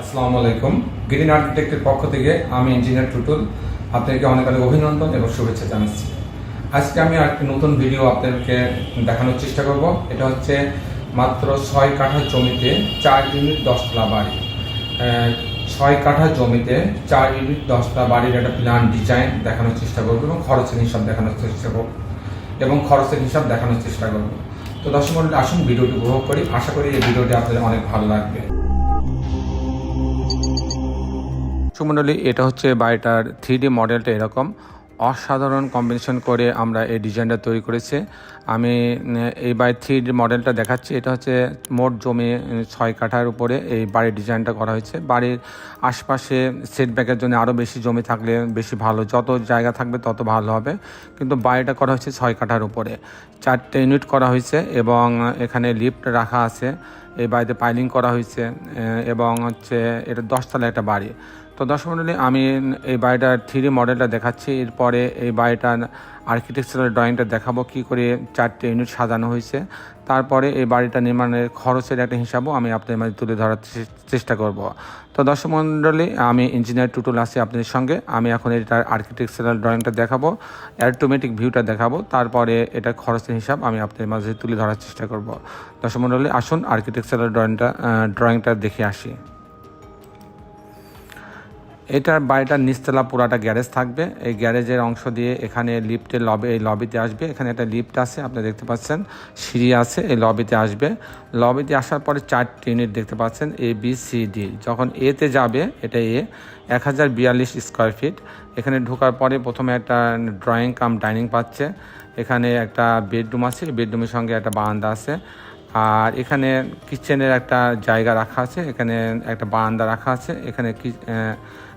আসসালামু আলাইকুম। গ্রিন আর্কিটেক্টের পক্ষ থেকে আমি ইঞ্জিনিয়ার টুটুল। আপনাকে অনেক অনেক অভিনন্দন এবং শুভেচ্ছা জানাচ্ছি। আজকে আমি আরেকটি নতুন ভিডিও আপনাদেরকে দেখানোর চেষ্টা করব। এটা হচ্ছে মাত্র ছয় কাঠা জমিতে চার ইউনিট দশতলা বাড়ি। ছয় কাঠা জমিতে চার ইউনিট দশতলা বাড়ির একটা প্ল্যান ডিজাইন দেখানোর চেষ্টা করব এবং খরচের হিসাব দেখানোর চেষ্টা করব। এবং খরচের হিসাব দেখানোর চেষ্টা করব। তো দর্শক আসুন ভিডিওটি উপভোগ করি। আশা করি এই ভিডিওটি আপনাদের অনেক ভালো লাগবে। সুমণ্ডলী এটা হচ্ছে বাড়িটার থ্রি ডি মডেলটা এরকম। অসাধারণ কম্বিনেশন করে আমরা এই ডিজাইনটা তৈরি করেছি। আমি, এই বাড়ির থ্রি ডি মডেলটা দেখাচ্ছি। এটা হচ্ছে মোট জমি ছয় কাঠার উপরে এই বাড়ির ডিজাইনটা করা হয়েছে। বাড়ির আশপাশে সেটব্যাকের জন্য আরও বেশি জমি থাকলে বেশি ভালো। যত জায়গা থাকবে তত ভালো হবে। কিন্তু বাড়িটা করা হয়েছে ছয় কাঠার উপরে। চারটে ইউনিট করা হয়েছে এবং এখানে লিফট রাখা আছে। এই বাড়িতে পাইলিং করা হয়েছে এবং হচ্ছে এটা দশতলা একটা বাড়ি। তো দর্শক মণ্ডলী আমি এই বাড়িটার থ্রি মডেলটা দেখাচ্ছি। এরপরে এই বাড়িটার আর্কিটেকচারাল ড্রয়িংটা দেখাবো, কি করে চারটে ইউনিট সাজানো হয়েছে। তারপরে এই বাড়িটা নির্মাণের খরচের একটা হিসাবও আমি আপনাদের মাঝে তুলে ধরার চেষ্টা করব। তো দর্শক মণ্ডলী আমি ইঞ্জিনিয়ার টুটুল আছি আপনাদের সঙ্গে। আমি এখন এটার আর্কিটেকচারাল ড্রয়িংটা দেখাবো অ্যাটোমেটিক ভিউটা দেখাবো, তারপরে এটা খরচের হিসাব আমি আপনাদের মাঝে তুলে ধরার চেষ্টা করব। দর্শক মণ্ডলী আসুন আর্কিটেকচারাল ড্রয়িংটা ড্রয়িংটা দেখে আসি। এটার বাড়িটার নিচতলা পুরাটা গ্যারেজ থাকবে। এই গ্যারেজের অংশ দিয়ে এখানে লিফটের লবি এই লবিতে আসবে। এখানে একটা লিফট আছে, আপনি দেখতে পাচ্ছেন। সিঁড়ি আছে, এই লবিতে আসবে। লবিতে আসার পরে চারটি ইউনিট দেখতে পাচ্ছেন এ বি সি ডি যখন এতে যাবে, এটা এ এক হাজার বিয়াল্লিশ স্কোয়ার ফিট এখানে ঢোকার পরে প্রথমে একটা ড্রয়িং কাম ডাইনিং পাচ্ছে। এখানে একটা বেডরুম আছে বেডরুমের সঙ্গে একটা বারান্দা আছে। আর এখানে কিচেনের একটা জায়গা রাখা আছে, এখানে একটা বারান্দা রাখা আছে। এখানে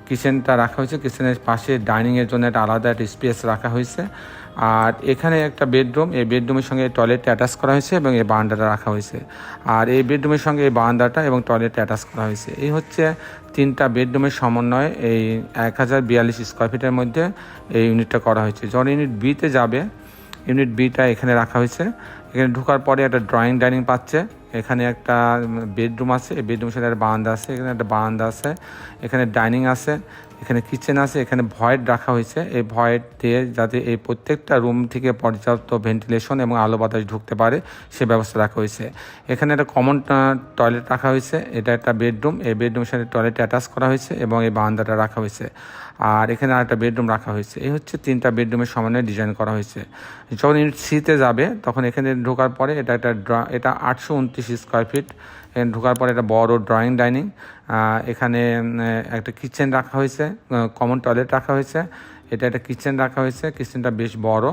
কিচেনটা রাখা হয়েছে। কিচেনের পাশে ডাইনিংয়ের জন্য একটা আলাদা একটা স্পেস রাখা হয়েছে। আর এখানে একটা বেডরুম, এই বেডরুমের সঙ্গে টয়লেটটা অ্যাটাচ করা হয়েছে এবং এই বারান্দাটা রাখা হয়েছে। আর এই বেডরুমের সঙ্গে এই বারান্দাটা এবং টয়লেটটা অ্যাটাচ করা হয়েছে। এই হচ্ছে তিনটা বেডরুমের সমন্বয়ে এই এক হাজার বিয়াল্লিশ স্কোয়ার ফিটের মধ্যে এই ইউনিটটা করা হয়েছে। যখন ইউনিট বিতে যাবে ইউনিট বিটা এখানে রাখা হয়েছে। এখানে ঢোকার পরে একটা ড্রয়িং ডাইনিং পাচ্ছে। এখানে একটা বেডরুম আছে বেডরুম সাথে একটা বারান্দা আছে, এখানে একটা বারান্দা আছে, এখানে ডাইনিং আছে এখানে কিচেন আছে, এখানে ভয়েড রাখা হয়েছে। এই ভয়েড দিয়ে যাতে এই প্রত্যেকটা রুম থেকে পর্যাপ্ত ভেন্টিলেশন এবং আলো বাতাস ঢুকতে পারে, সে ব্যবস্থা রাখা হয়েছে। এখানে একটা কমন টয়লেট রাখা হয়েছে। এটা একটা বেডরুম এই বেডরুমের সাথে টয়লেট অ্যাটাচ করা হয়েছে এবং এই বারান্দাটা রাখা হয়েছে। আর এখানে আরেকটা বেডরুম রাখা হয়েছে। এই হচ্ছে তিনটা বেডরুমের সমন্বয়ে ডিজাইন করা হয়েছে। যখন ইউনিট সিতে যাবে, তখন এখানে ঢোকার পরে এটা একটা ড্র এটা আটশো উনত্রিশ স্কোয়ার ফিট ঢোকার পরে একটা বড় ড্রয়িং ডাইনিং এখানে একটা কিচেন রাখা হয়েছে কমন টয়লেট রাখা হয়েছে, এটা একটা কিচেন রাখা হয়েছে কিচেনটা বেশ বড়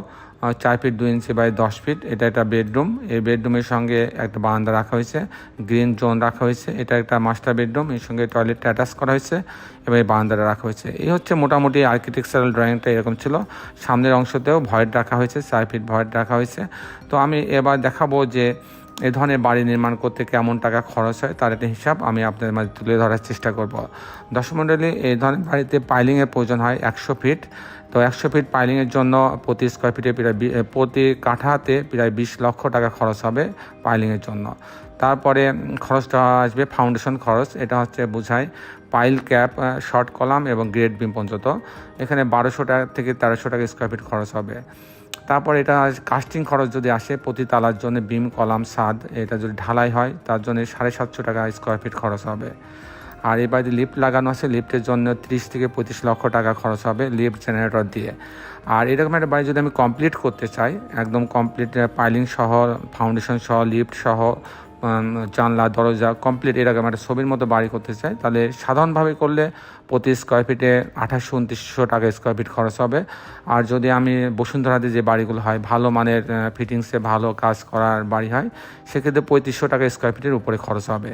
চার ফিট দুই ইঞ্চি বাই দশ ফিট এটা একটা বেডরুম এই বেডরুমের সঙ্গে একটা বারান্দা রাখা হয়েছে গ্রিন জোন রাখা হয়েছে, এটা একটা মাস্টার বেডরুম এর সঙ্গে টয়লেটটা অ্যাটাচ করা হয়েছে, এবং এই বারান্দাটা রাখা হয়েছে। এই হচ্ছে মোটামুটি আর্কিটেকচারাল ড্রয়িংটা এরকম ছিল। সামনের অংশতেও ভয়েড রাখা হয়েছে, চার ফিট ভয়েড রাখা হয়েছে। তো আমি এবার দেখাবো যে এ ধরনের বাড়ি নির্মাণ করতে কেমন টাকা খরচ হয় তার একটা হিসাব আমি আপনাদের মাঝে তুলে ধরার চেষ্টা করব। দর্শক মণ্ডলী এই ধরনের বাড়িতে পাইলিংয়ের প্রয়োজন হয় একশো ফিট তো একশো ফিট পাইলিংয়ের জন্য প্রতি স্কোয়ার ফিটে প্রায় প্রতি কাঠাতে প্রায় বিশ লক্ষ টাকা খরচ হবে পাইলিংয়ের জন্য। তারপরে খরচটা আসবে ফাউন্ডেশন খরচ, এটা হচ্ছে বোঝায় পাইল ক্যাপ শর্ট কলাম এবং গ্রেড বিম পর্যন্ত। এখানে বারোশো টাকা থেকে তেরোশো টাকা স্কোয়ার ফিট খরচ হবে। তারপর এটা কাস্টিং খরচ যদি আসে, প্রতি তালার জন্য বিম কলাম, সাদ, এটা যদি ঢালাই হয়, তার জন্য সাড়ে সাতশো টাকা স্কোয়ার ফিট খরচ হবে। আর এই বাড়িতে লিফ্ট লাগানো আছে লিফ্টের জন্য ত্রিশ থেকে পঁচিশ লক্ষ টাকা খরচ হবে লিফ্ট জেনারেটর দিয়ে। আর এরকম একটা বাড়ি যদি আমি কমপ্লিট করতে চাই, একদম কমপ্লিট পাইলিং সহ ফাউন্ডেশন সহ লিফ্ট সহ জানলা, দরজা কমপ্লিট এরকম একটা ছবির মতো বাড়ি করতে চাই। তাহলে সাধারণভাবে করলে প্রতি স্কোয়ার ফিটে আঠাশশো, উনত্রিশশো টাকা স্কোয়ার ফিট খরচ হবে। আর যদি আমি বসুন্ধরাতে যে বাড়িগুলো হয়, ভালো মানের ফিটিংসে ভালো কাজ করার বাড়ি হয়, সেক্ষেত্রে পঁয়ত্রিশশো টাকা স্কোয়ার ফিটের উপরে খরচ হবে।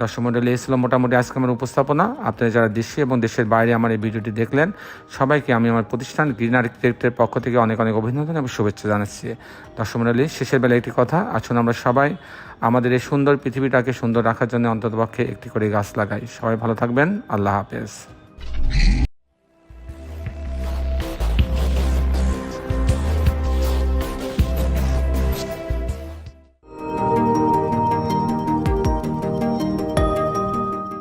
দর্শক মন্ডলী, এই ছিল মোটামুটি আজকে আমার উপস্থাপনা। আপনারা যারা দেশে এবং দেশের বাইরে আমার এই ভিডিওটি দেখলেন, সবাইকে আমি আমার প্রতিষ্ঠান গ্রিন আর্কিটেক্টের পক্ষ থেকে অনেক অনেক অভিনন্দন এবং শুভেচ্ছা জানাচ্ছি। দর্শক মন্ডলী, শেষের বেলা একটি কথা, আসুন আমরা সবাই আমাদের এই সুন্দর পৃথিবীটাকে সুন্দর রাখার জন্য অন্ততপক্ষে একটি করে গাছ লাগাই। সবাই ভালো থাকবেন, আল্লাহ হাফেজ।